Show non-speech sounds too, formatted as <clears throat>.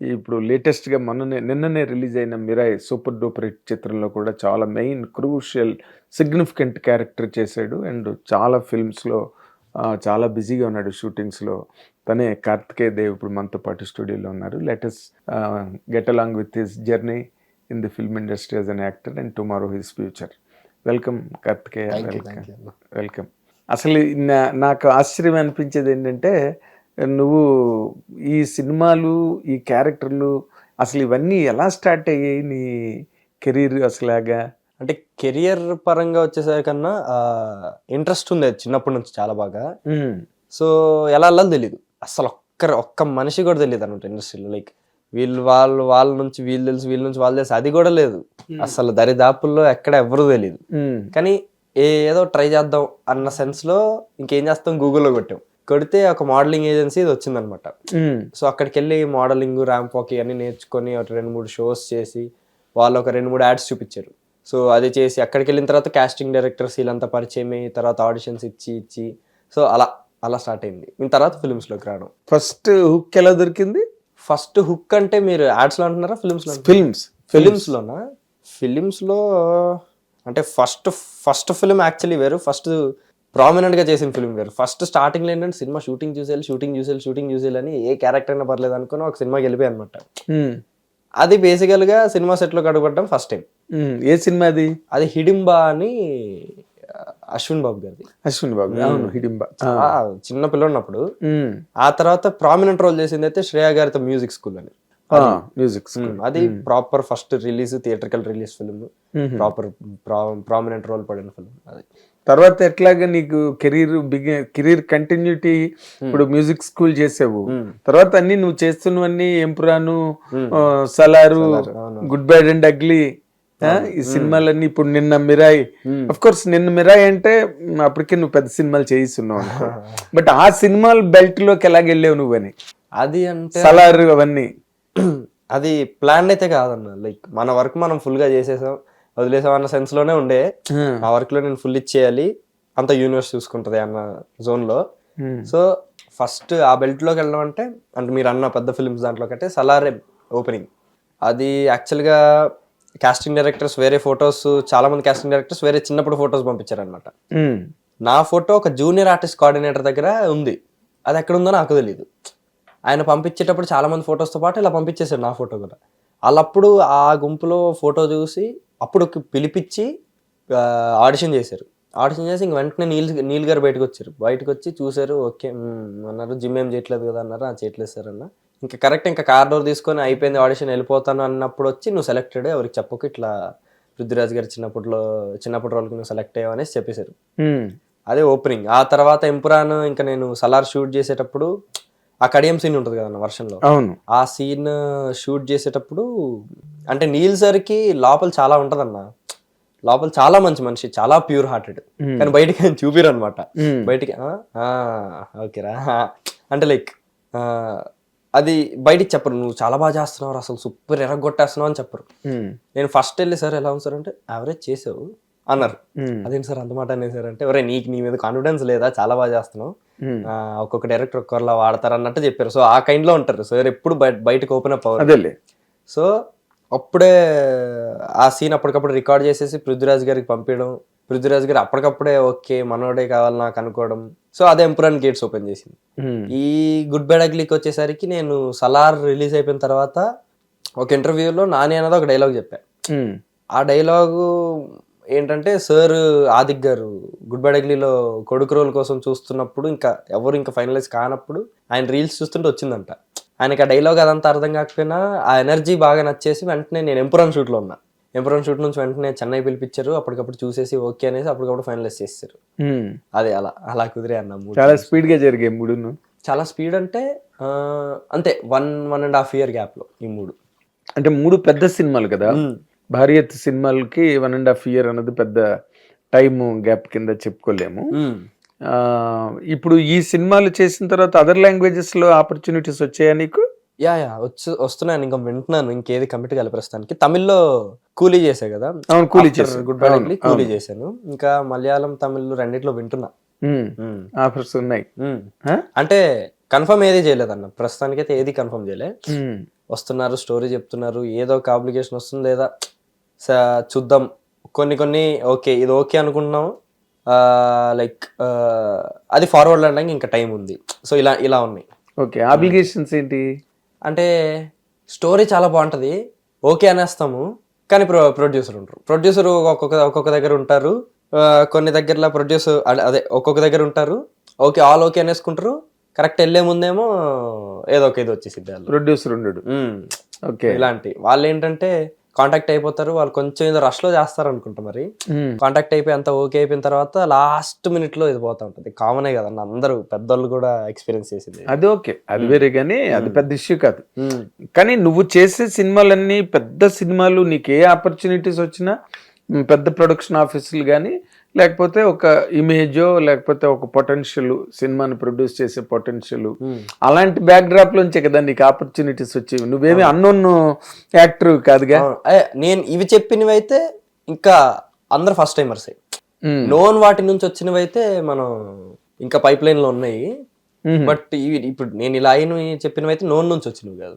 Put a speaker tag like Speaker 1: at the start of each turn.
Speaker 1: ఇప్పుడు లేటెస్ట్గా మొన్ననే నిన్ననే రిలీజ్ అయిన మిరాయ్ సూపర్ డూపర్ హిట్ చిత్రంలో కూడా చాలా మెయిన్ క్రూషియల్ సిగ్నిఫికెంట్ క్యారెక్టర్ చేశాడు. అండ్ చాలా ఫిల్మ్స్లో చాలా బిజీగా ఉన్నాడు షూటింగ్స్లో తనే కార్తికేయ దేవ్ ఇప్పుడు మనతో పాటు స్టూడియోలో ఉన్నారు. Latest get along with his journey in the film industry as an actor and tomorrow his future welcome Karthikeya welcome. Welcome అసలు నాకు ఆశ్చర్యం అనిపించేది ఏంటంటే నువ్వు ఈ సినిమాలు ఈ క్యారెక్టర్లు అసలు ఇవన్నీ ఎలా స్టార్ట్ అయ్యాయి నీ కెరీర్ అసలాగా
Speaker 2: అంటే కెరియర్ పరంగా వచ్చేసరికన్నా ఇంట్రెస్ట్ ఉంది చిన్నప్పటి నుంచి చాలా బాగా. సో ఎలా వెళ్ళాలో తెలియదు అసలు ఒక్కరు ఒక్క మనిషి కూడా తెలియదు అనమాట ఇండస్ట్రీలో. లైక్ వీళ్ళు వాళ్ళు వాళ్ళ నుంచి వీళ్ళు తెలుసు వీళ్ళ నుంచి వాళ్ళు తెలుసు అది కూడా లేదు. అసలు దరిదాపుల్లో ఎక్కడ ఎవరు తెలియదు కానీ ఏ- ఏదో ట్రై చేద్దాం అన్న సెన్స్లో ఇంకేం చేస్తాం? గూగుల్లో కొట్టాం. కొడితే ఒక మోడలింగ్ ఏజెన్సీ ఇది వచ్చిందనమాట. సో అక్కడికి వెళ్ళి మోడలింగ్ ర్యాంప్ వాక్ ఇవన్నీ నేర్చుకొని ఒక రెండు మూడు షోస్ చేసి వాళ్ళు ఒక రెండు మూడు యాడ్స్ చూపించారు. సో అది చేసి అక్కడికి వెళ్ళిన తర్వాత కాస్టింగ్ డైరెక్టర్స్ వీళ్ళంతా పరిచయం అయ్యి తర్వాత ఆడిషన్స్ ఇచ్చి ఇచ్చి. సో అలా అలా స్టార్ట్ అయింది. దీని తర్వాత films లోకి రావడం.
Speaker 1: ఫస్ట్ హుక్ ఎలా దొరికింది?
Speaker 2: ఫస్ట్ హుక్ అంటే మీరు యాడ్స్లో అంటున్నారా ఫిల్మ్స్లో
Speaker 1: ఫిల్మ్స్
Speaker 2: ఫిలిమ్స్ లోనా? ఫిలిమ్స్లో అంటే ఫస్ట్ ఫస్ట్ ఫిలిం యాక్చువల్లీ వేరు. ఫస్ట్ ప్రామినెంట్గా చేసిన ఫిలిం వేరు. ఫస్ట్ స్టార్టింగ్లో ఏంటంటే సినిమా షూటింగ్ చూసేయాలి షూటింగ్ చూసేయాలి షూటింగ్ చూసేయాలని ఏ క్యారెక్టర్ అయినా పర్లేదు అనుకుని ఒక సినిమాకి వెళ్ళిపోయి అనమాట అది బేసికల్గా సినిమా సెట్లో కడుగుపడడం ఫస్ట్ టైం
Speaker 1: ఏ సినిమా అది?
Speaker 2: అది హిడింబా అని అశ్విన్ బాబు గారిది.
Speaker 1: అశ్విన్ బాబు అవును హిడింబ
Speaker 2: ఆ, చిన్న పిల్లన్నప్పుడు
Speaker 1: ఉమ్,
Speaker 2: ఆ తర్వాత ప్రామినెంట్ రోల్ చేసింది అయితే శ్రేయా గారితో మ్యూజిక్ స్కూల్ అని.
Speaker 1: మ్యూజిక్
Speaker 2: ఉమ్, అది proper first release theatrical release film proper prominent role పడిన ఫిల్మ్ అది.
Speaker 1: తర్వాత ఎట్లాగా నీకు కెరీర్ బిగి కెరీర్ కంటిన్యూటీ ఇప్పుడు మ్యూజిక్ స్కూల్ చేసావు. తర్వాత అన్ని నువ్వు చేస్తున్నవన్నీ ఎంపురాను ఆ, Salaar. Good bad and ugly ఈ సినిమాలన్నీ ఇప్పుడు నిన్న మిరాయ్. అఫ్ కోర్స్ నిన్న మిరాయ్ అంటే అప్పటికే నువ్వు పెద్ద సినిమాలు చేయిస్తున్నావు బట్ <laughs> ఆ సినిమాల బెల్ట్లోకి ఎలాగెళ్ళావు నువ్వని
Speaker 2: అది అంటే
Speaker 1: సలారు అవన్నీ. <clears throat>
Speaker 2: అది ప్లాన్ అయితే కాదన్న. లైక్ మన వర్క్ మనం ఫుల్గా చేసేసాం. వదిలేసాం అన్న సెన్స్లోనే ఉండే. ఆ. వర్క్లో నేను ఫుల్ ఇచ్చేయాలి అంత యూనివర్స్ చూసుకుంటది అన్న
Speaker 1: జోన్లో.
Speaker 2: సో ఫస్ట్ ఆ బెల్ట్లోకి వెళ్ళడం అంటే అంటే మీరు అన్న పెద్ద ఫిల్మ్స్ దాంట్లో కంటే సలారే ఓపెనింగ్ అది యాక్చువల్గా కాస్టింగ్ డైరెక్టర్స్ వేరే ఫొటోస్ చాలా మంది కాస్టింగ్ డైరెక్టర్స్ వేరే చిన్నప్పుడు ఫొటోస్ పంపించారనమాట నా ఫోటో ఒక జూనియర్ ఆర్టిస్ట్ కోఆర్డినేటర్ దగ్గర ఉంది. అది ఎక్కడ ఉందో నాకు తెలియదు ఆయన పంపించేటప్పుడు చాలా మంది ఫొటోస్తో పాటు ఇలా పంపించేశాడు నా ఫోటో కూడా. వాళ్ళప్పుడు ఆ గుంపులో ఫోటో చూసి అప్పుడు పిలిపించి ఆడిషన్ చేశారు. ఆడిషన్ చేసి ఇంక వెంటనే నీల్ నీల్ గారు బయటకు వచ్చారు. బయటకు వచ్చి చూశారు ఓకే అన్నారు జిమ్ ఏం చేయట్లేదు కదా అన్నారు "ఆ, చేయట్లేదు సార్ అన్న. ఇంకా కరెక్ట్ ఇంకా కార్ డోర్ తీసుకొని అయిపోయింది ఆడిషన్ వెళ్ళిపోతాను అన్నప్పుడు వచ్చి నువ్వు సెలెక్టెడ్ ఎవరికి చెప్పకు ఇట్లా పృథ్వీరాజ్ గారు చిన్నప్పట్లో చిన్నప్పటి రోజుకి నువ్వు సెలెక్ట్ అయ్యావు అనేసి చెప్పేశారు. అదే ఓపెనింగ్. ఆ తర్వాత ఎంపురాన్ ఇంకా నేను సలార్ షూట్ చేసేటప్పుడు ఆ కడియం సీన్ ఉంటుంది కదా వర్షంలో?
Speaker 1: అవును.
Speaker 2: ఆ సీన్ షూట్ చేసేటప్పుడు అంటే నీల్ సార్కి లోపల చాలా ఉంటదన్న. లోపల చాలా మంచి మనిషి చాలా ప్యూర్ హార్టెడ్ కానీ బయటికి ఆయన చూపిరు అనమాట బయటికి ఓకేరా అంటే లైక్ అది బయటికి చెప్పరు నువ్వు చాలా బాగా చేస్తున్నావు అసలు సూపర్ ఎరగొట్టేస్తున్నావు అని చెప్పరు. నేను ఫస్ట్ వెళ్ళి సార్ ఎలా ఉంది సార్? అంటే యావరేజ్ చేసావు అన్నారు. అదేంటి సార్ అంత మాట అనేది సార్ అంటే ఒరే నీకు నీ మీద కాన్ఫిడెన్స్ లేదా చాలా బాగా చేస్తున్నావు. ఒక్కొక్క డైరెక్టర్ ఒక్కరిలా వాడతారు అన్నట్టు చెప్పారు. సో ఆ కైండ్లో ఉంటారు. సార్ ఎప్పుడు బయ- బయటకు ఓపెన్ అప్ అవ్వరు.
Speaker 1: అదేలే.
Speaker 2: సో అప్పుడే ఆ సీన్ అప్పటికప్పుడు రికార్డ్ చేసేసి పృథ్వీరాజ్ గారికి పంపించడం పృథ్వీరాజ్ గారు అప్పటికప్పుడే ఓకే మనోడే కావాలి నాకు అనుకోవడం. సో అదే ఎంపురాన్ గేట్స్ ఓపెన్ చేసింది.
Speaker 1: ఉమ్,
Speaker 2: ఈ గుడ్ బై అగ్లీకి వచ్చేసరికి నేను సలార్ రిలీజ్ అయిపోయిన తర్వాత ఒక ఇంటర్వ్యూలో నాని అనేది ఒక డైలాగ్ చెప్పా.
Speaker 1: ఉమ్,
Speaker 2: ఆ డైలాగు ఏంటంటే సార్ ఆదిక్ గారు గుడ్ బై అగ్లీలో కొడుకు రోల్ కోసం చూస్తున్నప్పుడు ఇంకా ఎవరు ఇంకా ఫైనలైజ్ కానప్పుడు ఆయన రీల్స్ చూస్తుంటే వచ్చిందంట. ఆయనకి ఆ డైలాగ్ అదంతా అర్థం కాకపోయినా ఆ ఎనర్జీ బాగా నచ్చేసి వెంటనే నేను ఎంపురాన్ షూట్లో ఉన్నా. ఎంపురాన్ షూట్ నుంచి వెంటనే చెన్నై పిలిపించారు అప్పటికప్పుడు చూసేసి ఓకే అనేసి అప్పటికప్పుడు ఫైనలైజ్ చేస్తారు. అదే అలా అలా కుదిరే అన్న మూడు
Speaker 1: చాలా స్పీడ్గా జరిగాయి మూడును
Speaker 2: చాలా స్పీడ్ అంటే అంతే one one and half year గ్యాప్లో ఈ మూడు.
Speaker 1: అంటే మూడు పెద్ద సినిమాలు కదా. భారీ ఎత్తు సినిమాలకి వన్ అండ్ హాఫ్ ఇయర్ అన్నది పెద్ద టైం గ్యాప్ కింద చెప్పుకోలేము. ఇప్పుడు ఈ సినిమాలు చేసిన తర్వాత అదర్ లాంగ్వేజెస్లో ఆపర్చునిటీస్ వచ్చాయా నీకు?
Speaker 2: యా యా వచ్చి వస్తున్నాను ఇంకా వింటున్నాను. ఇంకేది కమిట్ కాలి ప్రస్తుతానికి. తమిళ్ళో కూలీ చేసా కదా?
Speaker 1: అవును కూలీ చేశావు.
Speaker 2: గుడ్ బై కూలీ చేశాను. ఇంకా మలయాళం తమిళ్ రెండిట్లో వింటున్నా.
Speaker 1: ఆఫర్స్ ఉన్నాయి?
Speaker 2: అంటే కన్ఫర్మ్ ఏది చేయలేదన్న ప్రస్తుతానికైతే ఏది కన్ఫర్మ్ చేయలే. వస్తున్నారు స్టోరీ చెప్తున్నారు ఏదో ఒక అప్లికేషన్ వస్తుంది లేదా చూద్దాం. కొన్ని కొన్ని ఓకే ఇది ఓకే అనుకుంటున్నాం లైక్ అది ఫార్వర్డ్ అనడానికి ఇంకా టైం ఉంది. సో ఇలా ఇలా ఉన్నాయి.
Speaker 1: ఓకే అప్లికేషన్స్ ఏంటి?
Speaker 2: అంటే స్టోరీ చాలా బాగుంటుంది. ఓకే అనేస్తాము. కానీ ప్రొ ప్రొడ్యూసర్ ఉంటారు. ప్రొడ్యూసర్ ఒక్కొక్క ఒక్కొక్క దగ్గర ఉంటారు. కొన్ని దగ్గరలో ప్రొడ్యూసర్ అదే ఒక్కొక్క దగ్గర ఉంటారు. ఓకే ఆల్ ఓకే అనేసుకుంటారు. కరెక్ట్ వెళ్ళే ముందేమో ఏదో ఒక ఇది వచ్చేసిద్ది వాళ్ళు
Speaker 1: ప్రొడ్యూసర్ ఉండడు. ఓకే.
Speaker 2: ఇలాంటి. వాళ్ళు ఏంటంటే కాంటాక్ట్ అయిపోతారు. వాళ్ళు కొంచెం ఏదో రష్లో చేస్తారు అనుకుంటా మరి. కాంటాక్ట్ అయిపోయి అంత ఓకే అయిపోయిన తర్వాత లాస్ట్ మినిట్లో ఇది పోతా ఉంటుంది. కామనే కదన్న అందరూ పెద్దోళ్ళు కూడా ఎక్స్పీరియన్స్ చేసింది.
Speaker 1: అది ఓకే. అది వేరే కానీ అది పెద్ద ఇష్యూ కాదు. కానీ నువ్వు చేసే సినిమాలన్నీ పెద్ద సినిమాలు నీకు ఏ ఆపర్చునిటీస్ వచ్చినా పెద్ద ప్రొడక్షన్ ఆఫీసులు కానీ లేకపోతే ఒక ఇమేజో లేకపోతే ఒక పొటెన్షియల్ సినిమాని ప్రొడ్యూస్ చేసే పొటెన్షియల్. అలాంటి బ్యాక్ డ్రాప్ లోంచే కదా నీకు ఆపర్చునిటీస్ వచ్చేవి. నువ్వేమి అన్నోన్ యాక్టర్ కాదుగా?
Speaker 2: నేను ఇవి చెప్పినవి అయితే ఇంకా అందరు ఫస్ట్ టైమర్స్ నోన్ వాటి నుంచి వచ్చినవి అయితే మనం ఇంకా పైప్ లైన్లో ఉన్నాయి. బట్ ఇవి ఇప్పుడు నేను ఇలా అయినవి చెప్పినవి అయితే నోన్ నుంచి వచ్చినవి కాదు.